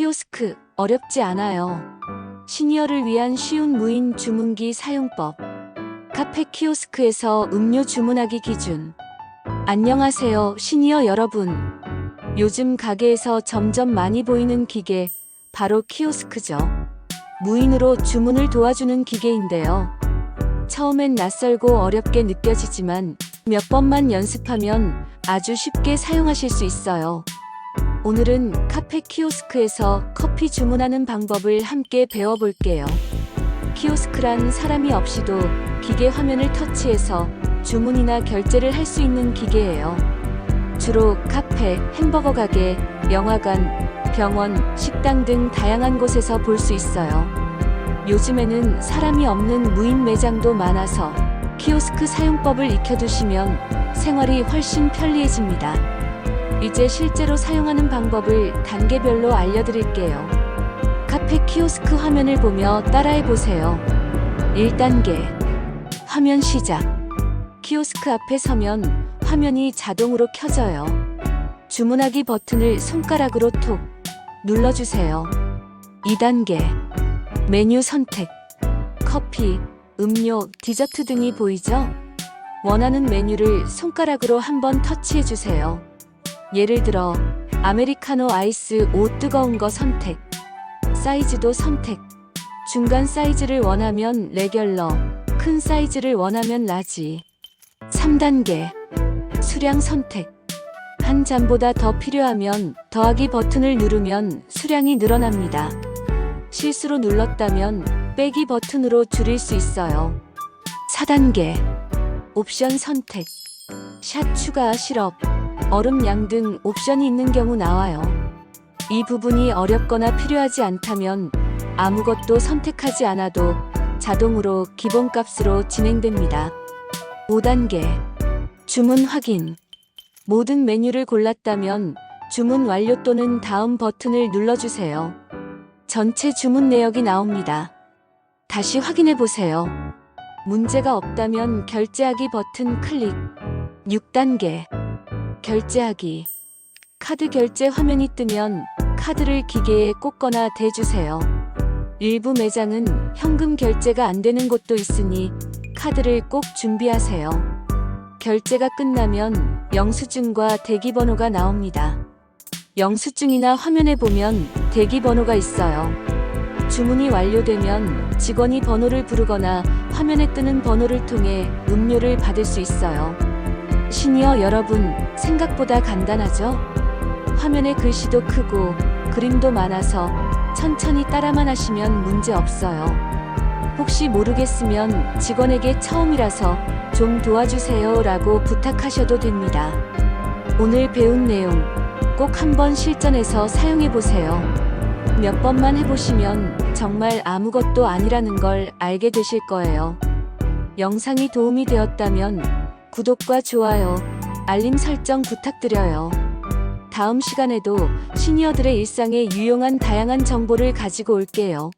키오스크 어렵지 않아요. 시니어를 위한 쉬운 무인 주문기 사용법. 카페 키오스크에서 음료 주문하기 기준. 안녕하세요, 시니어 여러분. 요즘 가게에서 점점 많이 보이는 기계, 바로 키오스크죠. 무인으로 주문을 도와주는 기계인데요. 처음엔 낯설고 어렵게 느껴지지만 몇 번만 연습하면 아주 쉽게 사용하실 수 있어요. 오늘은 카페 키오스크에서 커피 주문하는 방법을 함께 배워볼게요. 키오스크란 사람이 없이도 기계 화면을 터치해서 주문이나 결제를 할 수 있는 기계예요. 주로 카페, 햄버거 가게, 영화관, 병원, 식당 등 다양한 곳에서 볼 수 있어요. 요즘에는 사람이 없는 무인 매장도 많아서 키오스크 사용법을 익혀두시면 생활이 훨씬 편리해집니다. 이제 실제로 사용하는 방법을 단계별로 알려드릴게요. 카페 키오스크 화면을 보며 따라해 보세요. 1단계. 화면 시작. 키오스크 앞에 서면 화면이 자동으로 켜져요. 주문하기 버튼을 손가락으로 톡 눌러주세요. 2단계. 메뉴 선택. 커피, 음료, 디저트 등이 보이죠? 원하는 메뉴를 손가락으로 한번 터치해 주세요. 예를 들어 아메리카노 아이스 5 뜨거운 거 선택 사이즈도 선택. 중간 사이즈를 원하면 레귤러 큰 사이즈를 원하면 라지. 3단계. 수량 선택. 한 잔보다 더 필요하면 더하기 버튼을 누르면 수량이 늘어납니다. 실수로 눌렀다면 빼기 버튼으로 줄일 수 있어요. 4단계. 옵션 선택. 샷 추가 시럽 얼음 양 등 옵션이 있는 경우 나와요. 이 부분이 어렵거나 필요하지 않다면 아무것도 선택하지 않아도 자동으로 기본값으로 진행됩니다. 5단계 주문 확인 모든 메뉴를 골랐다면 주문 완료 또는 다음 버튼을 눌러주세요. 전체 주문 내역이 나옵니다. 다시 확인해 보세요. 문제가 없다면 결제하기 버튼 클릭 6단계 결제하기. 카드 결제 화면이 뜨면 카드를 기계에 꽂거나 대주세요. 일부 매장은 현금 결제가 안 되는 곳도 있으니 카드를 꼭 준비하세요. 결제가 끝나면 영수증과 대기번호가 나옵니다. 영수증이나 화면에 보면 대기번호가 있어요. 주문이 완료되면 직원이 번호를 부르거나 화면에 뜨는 번호를 통해 음료를 받을 수 있어요. 시니어 여러분, 생각보다 간단하죠? 화면에 글씨도 크고 그림도 많아서 천천히 따라만 하시면 문제 없어요. 혹시 모르겠으면 직원에게 처음이라서 좀 도와주세요 라고 부탁하셔도 됩니다. 오늘 배운 내용 꼭 한번 실전해서 사용해 보세요. 몇 번만 해보시면 정말 아무것도 아니라는 걸 알게 되실 거예요. 영상이 도움이 되었다면 구독과 좋아요, 알림 설정 부탁드려요. 다음 시간에도 시니어들의 일상에 유용한 다양한 정보를 가지고 올게요.